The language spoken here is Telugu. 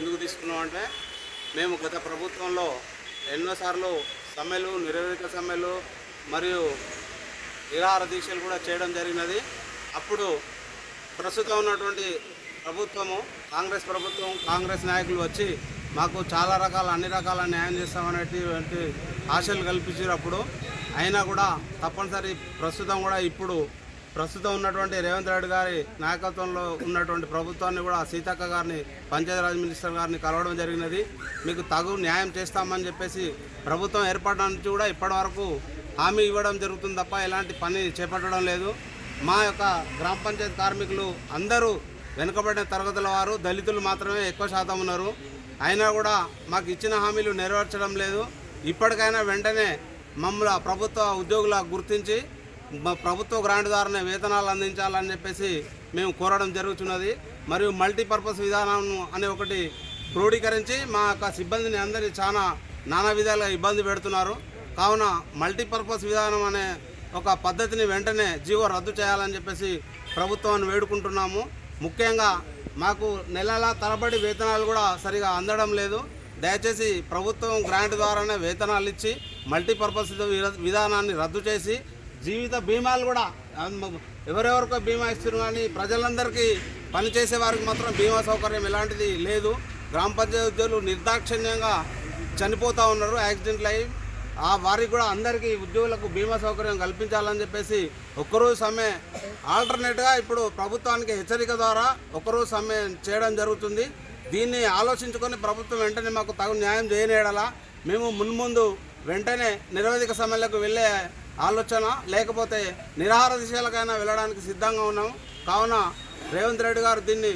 ఎందుకు తీసుకున్నాం అంటే మేము గత ప్రభుత్వంలో ఎన్నోసార్లు సమ్మెలు నిరవేరిక సమ్మెలు మరియు నిరాహార దీక్షలు కూడా చేయడం జరిగినది. అప్పుడు ప్రస్తుతం ఉన్నటువంటి ప్రభుత్వము కాంగ్రెస్ ప్రభుత్వం కాంగ్రెస్ నాయకులు వచ్చి మాకు చాలా రకాల అన్ని రకాల న్యాయం చేస్తామనేటువంటి ఆశలు కల్పించినప్పుడు అయినా కూడా తప్పనిసరి ప్రస్తుతం కూడా ఇప్పుడు ప్రస్తుతం ఉన్నటువంటి రేవంత్ రెడ్డి గారి నాయకత్వంలో ఉన్నటువంటి ప్రభుత్వాన్ని కూడా సీతక్క గారిని పంచాయతీరాజ్ మినిస్టర్ గారిని కలవడం జరిగినది. మీకు తగు న్యాయం చేస్తామని చెప్పేసి ప్రభుత్వం ఏర్పడడం నుంచి కూడా ఇప్పటివరకు హామీ ఇవ్వడం జరుగుతుంది తప్ప ఎలాంటి పని చేపట్టడం లేదు. మా యొక్క గ్రామ పంచాయతీ కార్మికులు అందరూ వెనుకబడిన తరగతుల వారు దళితులు మాత్రమే ఎక్కువ శాతం ఉన్నారు. అయినా కూడా మాకు ఇచ్చిన హామీలు నెరవేర్చడం లేదు. ఇప్పటికైనా వెంటనే మమ్మల్ని ప్రభుత్వ ఉద్యోగుల గుర్తించి ప్రభుత్వ గ్రాంట్ ద్వారానే వేతనాలు అందించాలని చెప్పేసి మేము కోరడం జరుగుతున్నది. మరియు మల్టీపర్పస్ విధానం అనే ఒకటి క్రోడీకరించి మా యొక్క సిబ్బందిని అందరినీ చాలా నానా విధాలుగా ఇబ్బంది పెడుతున్నారు. కావున మల్టీపర్పస్ విధానం అనే ఒక పద్ధతిని వెంటనే జీవో రద్దు చేయాలని చెప్పేసి ప్రభుత్వాన్ని వేడుకుంటున్నాము. ముఖ్యంగా మాకు నెలల తరబడి వేతనాలు కూడా సరిగా అందడం లేదు. దయచేసి ప్రభుత్వం గ్రాంట్ ద్వారానే వేతనాలు ఇచ్చి మల్టీపర్పస్ విధానాన్ని రద్దు చేసి జీవిత బీమాలు కూడా ఎవరెవరికో బీమా ఇస్తున్నారు కానీ ప్రజలందరికీ పనిచేసే వారికి మాత్రం బీమా సౌకర్యం ఎలాంటిది లేదు. గ్రామ పంచాయతీ ఉద్యోగులు నిర్దాక్షిణ్యంగా చనిపోతూ ఉన్నారు యాక్సిడెంట్లు అయ్యి. ఆ వారికి కూడా అందరికీ ఉద్యోగులకు బీమా సౌకర్యం కల్పించాలని చెప్పేసి ఒక్కరోజు సమ్మె ఆల్టర్నేట్గా ఇప్పుడు ప్రభుత్వానికి హెచ్చరిక ద్వారా ఒక్కరోజు సమ్మె చేయడం జరుగుతుంది. దీన్ని ఆలోచించుకొని ప్రభుత్వం వెంటనే మాకు తగు న్యాయం చేయనేడలా మేము మున్ముందు వెంటనే నిరవధిక సమ్మెలకు వెళ్ళే ఆలోచన లేకపోతే నిరాహార దిశలకైనా వెళ్ళడానికి సిద్ధంగా ఉన్నాము. కావున రేవంత్ రెడ్డి గారు దీన్ని